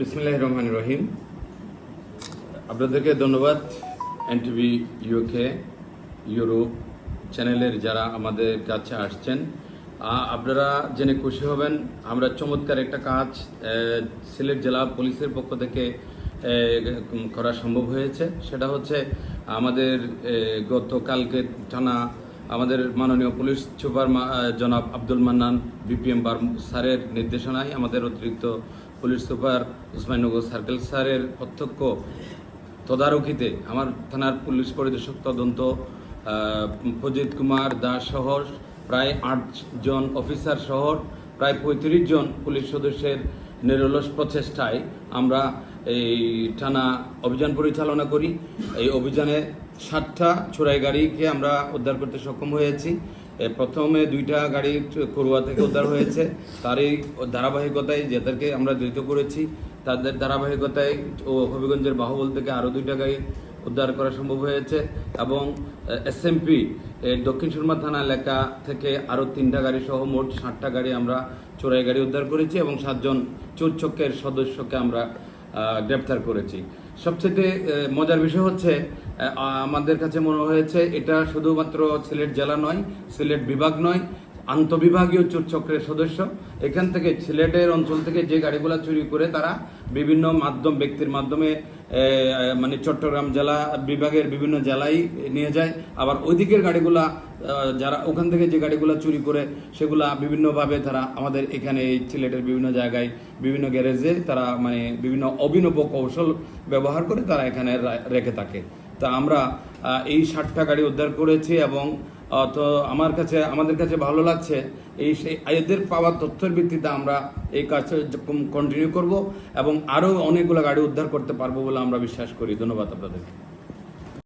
বিসমিল্লাহ রহমান রহিম। আপনাদেরকে ধন্যবাদ এনটিভি ইউকে ইউরোপ চ্যানেলের যারা আমাদের কাছে আসছেন। আপনারা জেনে খুশি হবেন, আমরা চমৎকার একটা কাজ সিলেট জেলা পুলিশের পক্ষ থেকে করা সম্ভব হয়েছে। সেটা হচ্ছে আমাদের গতকালকে টানা আমাদের মাননীয় পুলিশ সুপার জনাব আব্দুল মান্নান, বিপিএম বার স্যারের নির্দেশনায় আমাদের অতিরিক্ত পুলিশ সুপার উসমাননগর সার্কেল স্যারের প্রত্যক্ষ তদারকিতে আমার থানার পুলিশ পরিদর্শক তদন্ত প্রজিত কুমার দাস সহ প্রায় আটজন অফিসার সহ প্রায় পঁয়ত্রিশ জন পুলিশ সদস্যের নিরলস প্রচেষ্টায় আমরা এই থানা অভিযান পরিচালনা করি। এই অভিযানে সাতটা চোরাই গাড়িকে আমরা উদ্ধার করতে সক্ষম হয়েছি। প্রথমে দুইটা গাড়ি করুয়া থেকে উদ্ধার হয়েছে। তারই ধারাবাহিকতায় যাদেরকে আমরা ধৃত করেছি, তাদের ধারাবাহিকতায় ও হবিগঞ্জের বাহুবল থেকে আরও দুইটা গাড়ি উদ্ধার করা সম্ভব হয়েছে এবং এসএমপি দক্ষিণ সুরমা থানা এলাকা থেকে আরও তিনটা গাড়ি সহ মোট ষাটটা গাড়ি আমরা চোরাই গাড়ি উদ্ধার করেছি এবং সাতজন চোর চক্রের সদস্যকে আমরা গ্রেপ্তার করেছি। সবচেয়ে মজার বিষয় হচ্ছে আমাদের কাছে মনে হয়েছে, এটা শুধুমাত্র সিলেট জেলা নয়, সিলেট বিভাগ নয়, আন্তবিভাগীয় চোর চক্রের সদস্য। এখান থেকে সিলেটের অঞ্চল থেকে যে গাড়িগুলো চুরি করে তারা বিভিন্ন মাধ্যম, ব্যক্তির মাধ্যমে মানে চট্টগ্রাম জেলা বিভাগের বিভিন্ন জেলায় নিয়ে যায়। আবার ওই দিকের গাড়িগুলা যারা ওখান থেকে যে গাড়িগুলো চুরি করে, সেগুলা বিভিন্নভাবে তারা আমাদের এখানে এই সিলেটের বিভিন্ন জায়গায়, বিভিন্ন গ্যারেজে তারা মানে বিভিন্ন অভিনব কৌশল ব্যবহার করে তারা এখানে রেখে থাকে। তা আমরা এই ষাটটা গাড়ি উদ্ধার করেছি এবং তো আমার কাছে, আমাদের কাছে ভালো লাগছে, এই সেই এদের পাওয়া তথ্যের ভিত্তিতে আমরা এই কাজ কন্টিনিউ করব এবং আরও অনেকগুলো গাড়ি উদ্ধার করতে পারব বলে আমরা বিশ্বাস করি। ধন্যবাদ আপনাদেরকে।